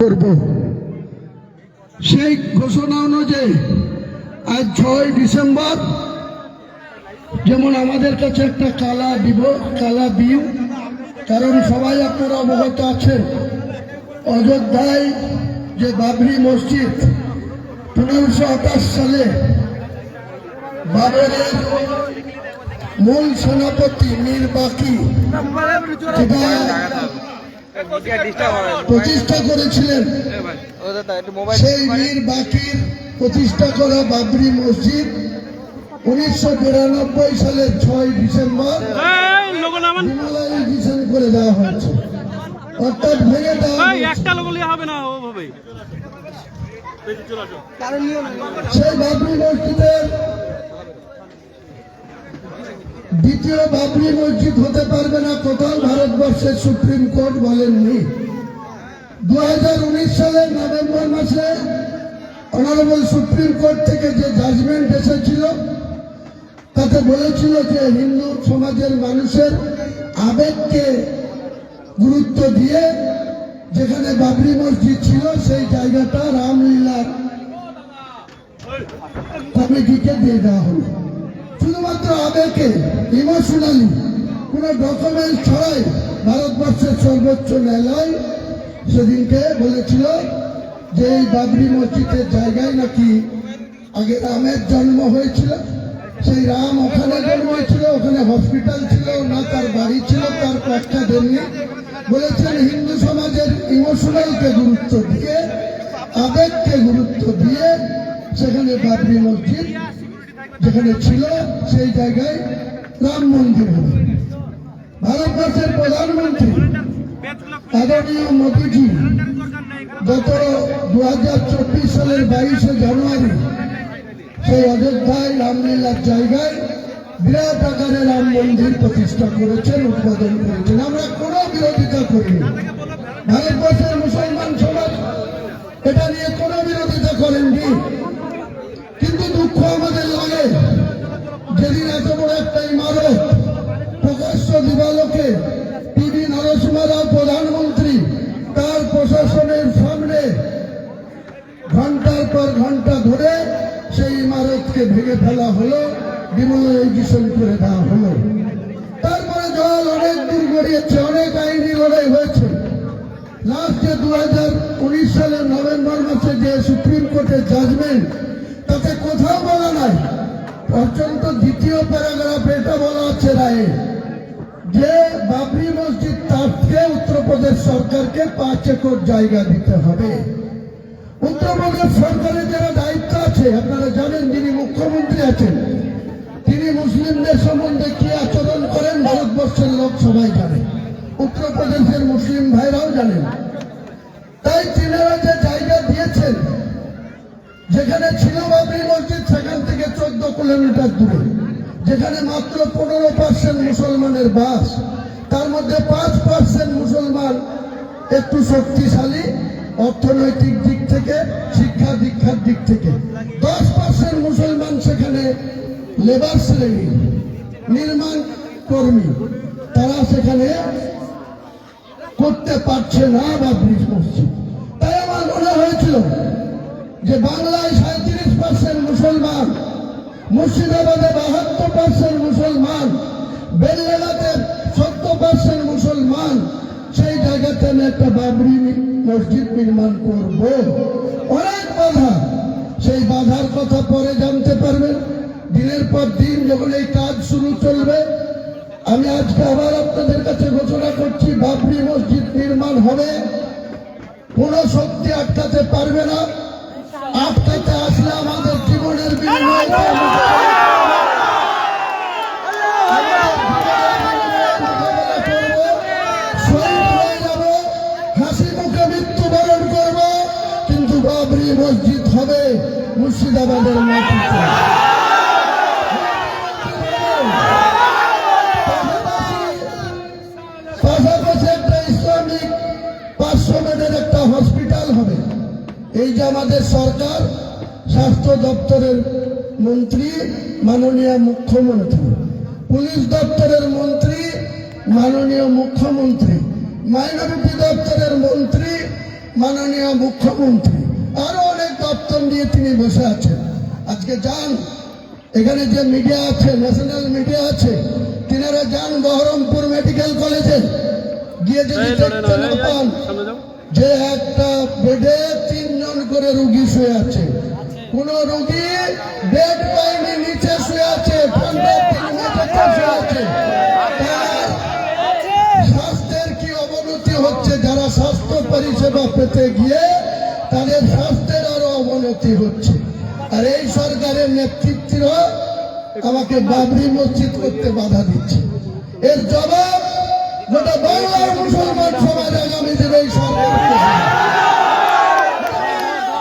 করব। সেই ঘোষণা অনুযায়ী আজ ছয় ডিসেম্বর, যেমন আমাদের কাছে একটা কালা দিব, কালা দিন কারণ সবাই আপনারা অবগত আছেন, অযোধ্যায় যে বাবরি মসজিদ পনেরোশো আঠাশ সালে বাবরের মূল সেনাপতি মীর বাকি প্রতিষ্ঠা করেছিলেন। সেই মীর বাকির প্রতিষ্ঠা করা বাবরি মসজিদ উনিশশো বিরানব্বই সালের ছয় ডিসেম্বর ডিমোলাইজেশন করে দেওয়া হয়েছে। অর্থাৎ ভেঙে দেওয়া একটা লোগো হবে না ওভাবে। সেই বাবরি মসজিদের দ্বিতীয় বাবরি মসজিদ হতে পারবে না, কোথাও ভারতবর্ষের সুপ্রিম কোর্ট বলেননি। দু হাজার উনিশ সালের নভেম্বর মাসে অনারেবল সুপ্রিম কোর্ট থেকে যে জাজমেন্ট এসেছিল, তাতে বলেছিল যে হিন্দু সমাজের মানুষের আবেগকে গুরুত্ব দিয়ে যেখানে বাবরি মসজিদ ছিল, সেই জায়গাটা রামলীলার কমিটিকে দিয়ে দেওয়া হলো। শুধুমাত্র আবেগে ইমোশনালি কোনো ডকুমেন্ট ছাড়াই ভারতবর্ষের সর্বোচ্চ ন্যায়ালয় সেদিনকে বলেছিল যে এই বাবরি মসজিদের জায়গায় নাকি আগে রামের জন্ম হয়েছিল। সেই রাম ওখানে জন্ম হয়েছিল, ওখানে হসপিটাল ছিল, না তার বাড়ি ছিল, তার ব্যাখ্যা দেননি। বলেছেন হিন্দু সমাজের ইমোশনালকে গুরুত্ব দিয়ে, আবেগকে গুরুত্ব দিয়ে সেখানে বাবরি মসজিদ যেখানে ছিল, সেই জায়গায় রাম মন্দির হবে। ভারতবর্ষের প্রধানমন্ত্রী আদরণীয় মোদীজি, গত দু হাজার চব্বিশ সালের বাইশে জানুয়ারি, সেই অযোধ্যায় রামলীলার জায়গায় বিরাট আকারে রাম মন্দির প্রতিষ্ঠা করেছেন উদ্বোধন করেছেন। আমরা কোনো বিরোধিতা করিনি। ভারতবর্ষের মুসলমান সমাজ এটা নিয়ে কোনো বিরোধিতা যেদিন এত বড় একটা ইমারত প্রকাশ্য দিবালোকে টিভি নরসিংহ প্রধানমন্ত্রী, তার প্রশাসনের সামনে ঘণ্টার পর ঘণ্টা ধরে সেই ইমারতকে ভেঙে ফেলা হলো ডিমোলাইজেশন করে দেওয়া হলো। তারপরে জল অনেক দূর গড়িয়েছে, অনেক আইনি লড়াই হয়েছে। লাস্টে দু হাজার উনিশ সালের নভেম্বর মাসে যে সুপ্রিম কোর্টের জাজমেন্ট তাতে কোথাও বলা নাই। পর্যন্ত দ্বিতীয় প্যারাগ্রাফে এটা বলা আছে রায়ে, যে বাবরি মসজিদ তারকে উত্তরপ্রদেশ সরকারকে পাঁচ একর জায়গা দিতে হবে। উত্তরপ্রদেশ সরকারের যারা দায়িত্ব আছে, আপনারা জানেন যিনি মুখ্যমন্ত্রী আছেন, তিনি মুসলিমদের সম্বন্ধে কি আচরণ করেন ভারতবর্ষের লোক সবাই জানে উত্তরপ্রদেশের মুসলিম ভাইরাও জানেন। তাই তিনারা যে জায়গা দিয়েছেন যেখানে ছিল বাবরি মসজিদ, সেখান থেকে চোদ্দ কিলোমিটার দূরে। যেখানে মাত্র পনেরো পার্সেন্ট মুসলমানের বাস, তার মধ্যে পাঁচ পার্সেন্ট মুসলমান একটু শক্তিশালী অর্থনৈতিক দিক থেকে, শিক্ষা দীক্ষার দিক থেকে। দশ পার্সেন্ট মুসলমান সেখানে লেবার শ্রেণি, নির্মাণ কর্মী। তারা সেখানে করতে পারছে না বাবরি মসজিদ। তাই আমার মনে হয়েছিল যে বাংলায় সাঁত্রিশ পার্সেন্ট মুসলমান, মুর্শিদাবাদে বাহাত্তর পার্সেন্ট মুসলমান বেলগাতে সত্তর পার্সেন্ট মুসলমান, সেই জায়গাতে আমি একটা বাবরি মসজিদ নির্মাণ করব। অনেক বাধা। সেই বাধার কথা পরে জানতে পারবেন। দিনের পর দিন যখন এই কাজ শুরু চলবে, আমি আজকে আবার আপনাদের কাছে ঘোষণা করছি, বাবরি মসজিদ নির্মাণ হবে। কোন শক্তি আটকাতে পারবে না। আটকাতে আসলে আমাদের জীবনের বিনিময়ে মসজিদ হবে মুর্শিদাবাদের মাটিতে। এই যে আমাদের সরকার স্বাস্থ্য দপ্তরের মন্ত্রী মাননীয় মুখ্যমন্ত্রী পুলিশ দপ্তরের মন্ত্রী মাননীয় মুখ্যমন্ত্রী মাইনরিটি দপ্তরের মন্ত্রী মাননীয় মুখ্যমন্ত্রী আরও অনেক দপ্তর নিয়ে তিনি বসে আছেন। আজকে যান এখানে যে মিডিয়া আছে ন্যাশনাল মিডিয়া আছে তিনারা যান বহরমপুর মেডিকেল কলেজে। গিয়ে যদি দেখতে না, না পান যে একটা বেডে তিনজন করে রুগী শুয়ে আছে। কোন রুগী বেড পায়নি নিচে শুয়ে আছে শুয়ে আছে। স্বাস্থ্যের কি অবনতি হচ্ছে যারা স্বাস্থ্য পরিষেবা পেতে গিয়ে তাদের আরও অবনতি হচ্ছে। আর এই সরকারের আমাকে বাবরি মসজিদ করতে বাধা দিচ্ছে। এর জবাব গোটা বাংলার মুসলমান সমাজ আগামী দিনে এই সরকারকে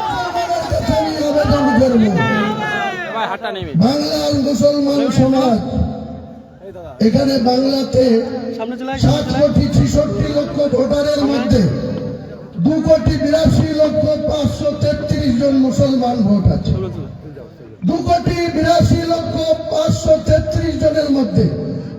মুসলমানের কাছে আমি আবেদন করব ভাই হাতটা নেমে। বাংলার মুসলমান সমাজ এখানে বাংলাতে সাত কোটি ছেষট্টি লক্ষ ভোটারের মধ্যে দু কোটি বিরাশি লক্ষ পাঁচশো তেত্রিশ জন মুসলমান ভোট আছে। দু কোটি বিরাশি লক্ষ পাঁচশো তেত্রিশ জনের মধ্যে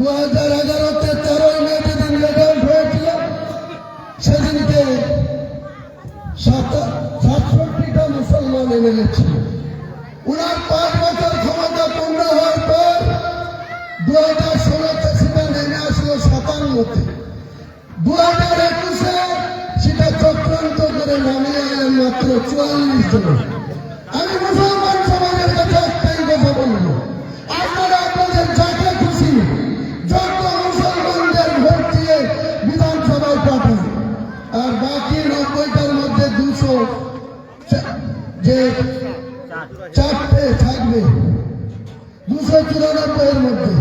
দু হাজার এগারোতে তেরোই মে যেদিন রেজাল্ট হয়েছিল, সেদিনকে সাত- সাতষট্টিটা মুসলমান এমএলএ ছিল উনার পাঁচ বছর ক্ষমতা পূর্ণ হওয়ার পর দু হাজার ষোলোতে সেটা নেমে আসলো সাতান্নতে। দু হাজার একুশে সেটা চক্রান্ত করে নামিয়ে এলেন মাত্র চুয়াল্লিশ জন। আমি মুসলমান নব্বইটার মধ্যে দুশো যে চারটে থাকবে? দুশো চুরানব্বইয়ের মধ্যে।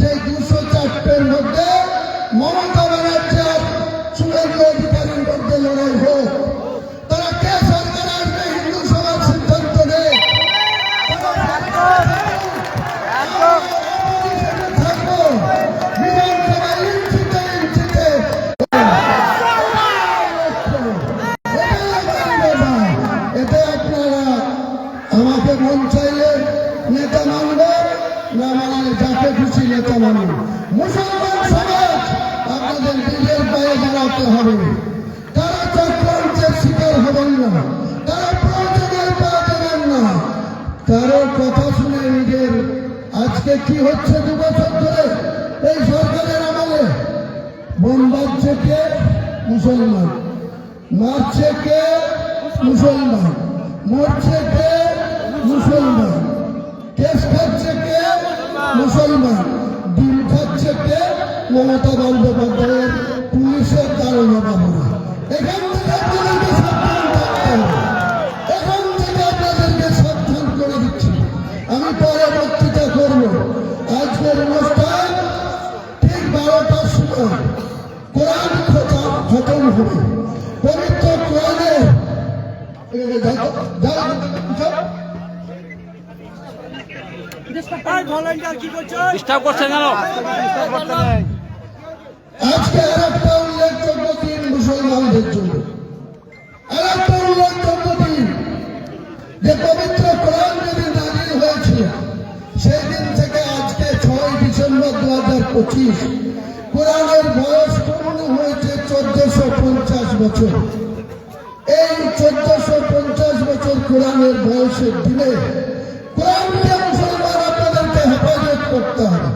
সেই দুশো চারটের মধ্যে মমতা ব্যানার্জি আর সুরেন্দ্র অধিকারীর মধ্যে লড়াই হোক। আজকে কি হচ্ছে দু বছর ধরে এই সরকারের আমলে? বোমবাচ্ছে কে? মুসলমান। মারছে কে? মুসলমান। মরছে কে? মুসলমান। কেস খাচ্ছে কে? মুসলমান। ডিম খাচ্ছে কে? মমতা বন্দ্যোপাধ্যায়ের পুলিশের কারণে বাবুরা এখান থেকে আপনাদেরকে সাবধান থাকতে হবে। খতম পবিত্র কোরআনে। ডিস্টার্ব আর একটা যে পবিত্র কোরআন যেদিন থেকে আজকে ছয় ডিসেম্বর দু হাজার পঁচিশ, কোরআনের বয়স পূর্ণ হয়েছে চোদ্দশো পঞ্চাশ বছর। এই চোদ্দশো পঞ্চাশ বছর কোরআনের বয়সের দিনে কোরআনকে মুসলমান আপনাদেরকে হেফাজত করতে হবে।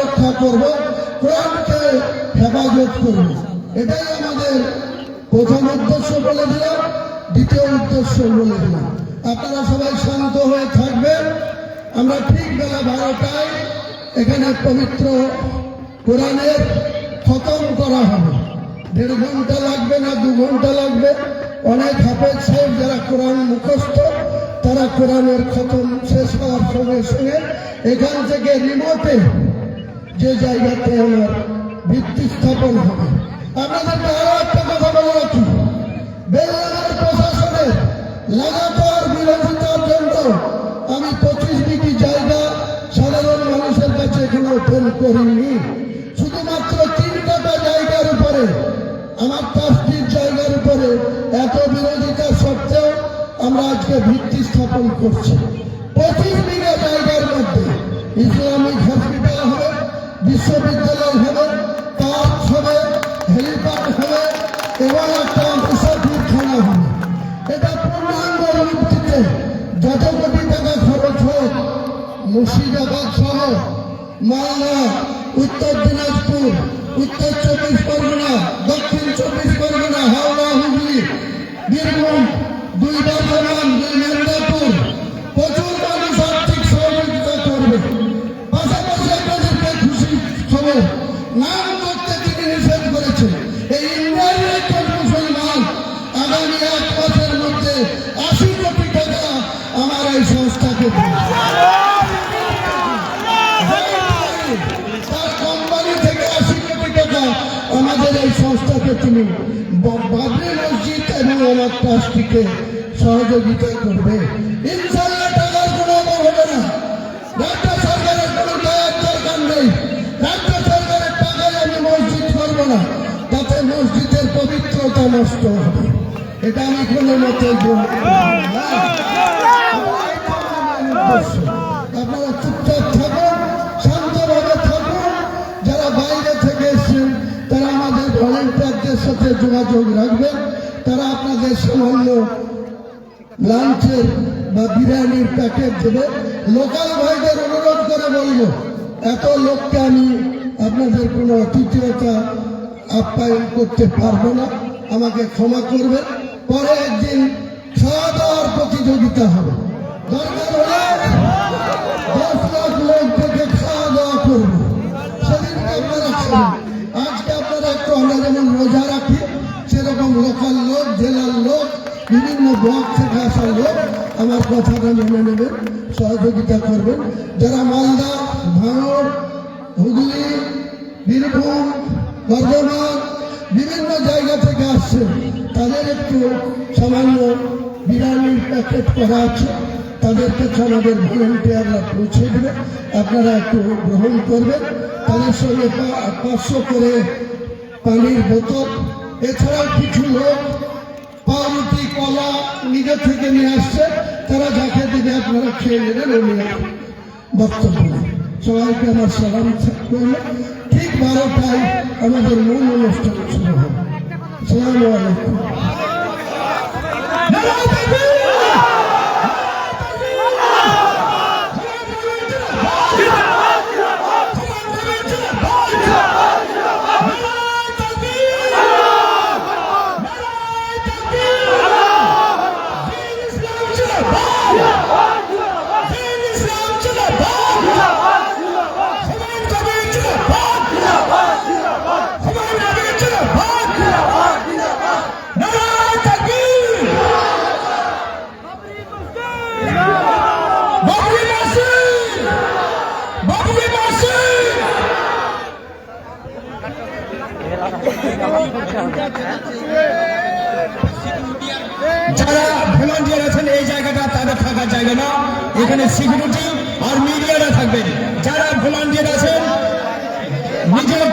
রক্ষা করব, কোরআনকে হেফাজত করব। এটাই আমাদের প্রথম উদ্দেশ্য বলে দিলাম, দ্বিতীয় উদ্দেশ্য বলে দিলাম। আপনারা সবাই শান্ত হয়ে থাকবেন। আমরা ঠিক বেলা বারোটায় এখানে পবিত্র কোরআনের খতম করা হবে। দেড় ঘণ্টা লাগবে না, দু ঘণ্টা লাগবে। অনেক হাফেজ সাহেব যারা কোরআন মুখস্থ, তারা কোরআনের খতম শেষ হওয়ার সঙ্গে সঙ্গে এখান থেকে রিমোটে যে জায়গাতে আমার ভিত্তি স্থাপন হবে। আপনাদেরকে আরও একটা কথা বলে রাখি। বেলনাগার প্রশাসনের লাগাতার বিরোধিতার জন্য ওপেন করিনি। শুধুমাত্র তিনটা জায়গার উপরে, আমার পাঁচটির জায়গার উপরে এত বিরোধিতা সত্ত্বেও আমরা আজকে ভিত্তি স্থাপন করছি। বিঘা জায়গার মধ্যে ইসলামিক হসপিটাল হবে, বিশ্ববিদ্যালয় হবে, পার্ক হবে, হেলিপ্যাড হবে, এবং একটা মুসাফিরখানা হবে। এটা পূর্ণাঙ্গ ভিত্তিতে যত কোটি টাকা খরচ হোক, মুর্শিদাবাদ সহ মালদা উত্তর দিনাজপুর উত্তর চব্বিশ পরগনা দক্ষিণ চব্বিশ পরগনা হাওড়া হুগলি বীরভূম দুই বর্ধমান তিনি বাবরি মসজিদ এবং আমার ট্রাস্টিকে সহযোগিতা করবে। ইনশাল্লাহ টাকার কোনো অভাব হবে না। রাজ্য সরকারের কোনো দরকার নেই। রাজ্য সরকারের টাকায় আমি মসজিদ করব না। তাতে মসজিদের পবিত্রতা নষ্ট হবে। এটা আমি কোনো মতে। আপনারা চুপচাপ সাথে যোগাযোগ রাখবেন তারা আপনাদের সামান্য লাঞ্চের বা বিরিয়ানির প্যাকেট দেবে। লোকাল ভাইদের অনুরোধ করে বলব, এত লোককে আমি আপনাদের কোনো অতিথিয়তা আপ্যায়ন করতে পারব না। আমাকে ক্ষমা করবে। পরে একদিন খাওয়া প্রতিযোগিতা হবে। দরকার হলে দশ লাখ লোক থেকে খাওয়া দাওয়া করব। সেদিনকে আপনারা আজকে আপনারা একটু আমরা যেমন রোজা রাখি। লোকাল লোক, জেলার লোক, বিভিন্ন ব্লক থেকে আসা লোক আমার কথাটা মেনে নেবেন সহযোগিতা করবেন যারা মালদা, ভাঙড়, হুগলি, বীরভূম, বর্ধমান, বিভিন্ন জায়গা থেকে আসছে, তাদের একটু সামান্য বিরিয়ানির প্যাকেট করা আছে। তাদের কাছে আমাদের ভলেন্টিয়াররা পৌঁছে দেবে। আপনারা একটু গ্রহণ করবেন। তাদের সঙ্গে পাঁচশো করে পানির বোতল এছাড়াও কিছু লোক পাউরুটি, কলা নিজে থেকে নিয়ে আসছে। তারা যাকে দিবে আপনারা খেয়ে নেবেন, উনি বক্তব্য। সবাইকে আমার সালাম করল ঠিক বারোটায় আমাদের মূল অনুষ্ঠান শুরু হবে। সালাম আলাইকুম যারা ভলান্টিয়ার আছেন এই জায়গাটা তাদের থাকার জায়গা না এখানে সিকিউরিটি আর মিডিয়ারা থাকবেন যারা ভলান্টিয়ার আছেন নিজের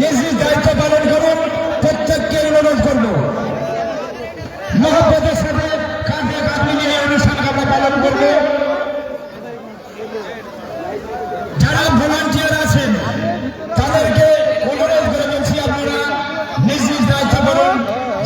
নিজ নিজ দায়িত্ব পালন করুন প্রত্যেককে অনুরোধ করব মহব্বতের সাথে কাঁধে কাঁধ মিলিয়ে এই অনুষ্ঠানকে আমরা পালন করব যারা ভলান্টিয়ার আছেন তাদেরকে অনুরোধ করে বলছি আপনারা নিজ নিজ দায়িত্ব করুন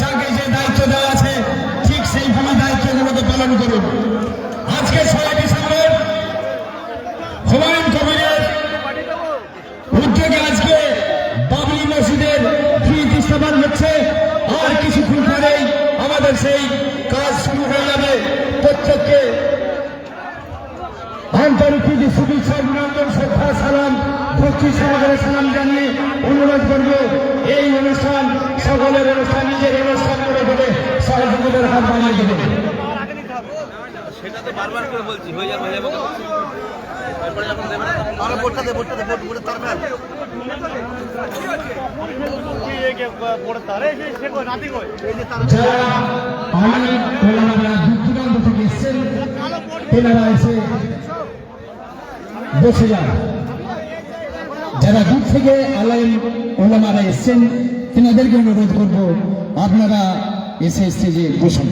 যাকে যে দায়িত্ব দেওয়া আছে ঠিক সেইভাবে দায়িত্বগুলোকে পালন করুন আজকে ছয় ডিসেম্বর হুমায়ুন কবিরের উদ্যোগে আজকে বাবরি মসজিদের ফিট স্থাপন হচ্ছে আর কিছুক্ষণ আমাদের সেই কাজ শুরু হয়ে যাবে। প্রত্যেককে আন্তরিক শুভেচ্ছা অভিনন্দন শ্রদ্ধা সালাম ভক্তি সহকারে সালাম জানিয়ে অনুরোধ করব এই অনুষ্ঠান সকলের অনুষ্ঠান নিজের অনুষ্ঠান করে দেবে সহযোগীদের হাত বানিয়ে দেবে। সেটা তো বারবার করে বলছি হয়ে যাবে হয়ে যাবে এরপরে যখন দেবে থেকে এসছেন তেনারা এসে বসে যান। যারা দূর থেকে আলাইম ওলামারা এসছেন তেনাদেরকে অনুরোধ করব আপনারা এসে স্টেজে বসুন।